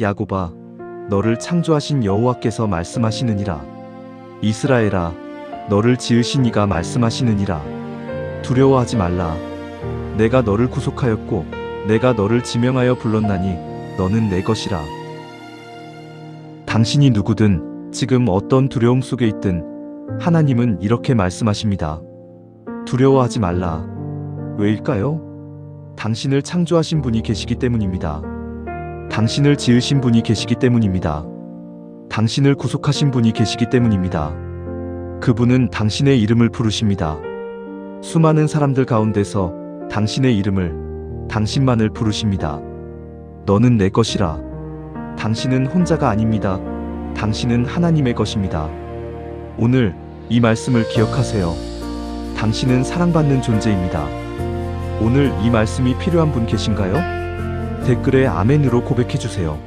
야곱아 너를 창조하신 여호와께서 말씀하시느니라. 이스라엘아 너를 지으신 이가 말씀하시느니라. 두려워하지 말라. 내가 너를 구속하였고 내가 너를 지명하여 불렀나니 너는 내 것이라. 당신이 누구든 지금 어떤 두려움 속에 있든 하나님은 이렇게 말씀하십니다. 두려워하지 말라. 왜일까요? 당신을 창조하신 분이 계시기 때문입니다. 당신을 지으신 분이 계시기 때문입니다. 당신을 구속하신 분이 계시기 때문입니다. 그분은 당신의 이름을 부르십니다. 수많은 사람들 가운데서 당신의 이름을, 당신만을 부르십니다. 너는 내 것이라. 당신은 혼자가 아닙니다. 당신은 하나님의 것입니다. 오늘 이 말씀을 기억하세요. 당신은 사랑받는 존재입니다. 오늘 이 말씀이 필요한 분 계신가요? 댓글에 아멘으로 고백해 주세요.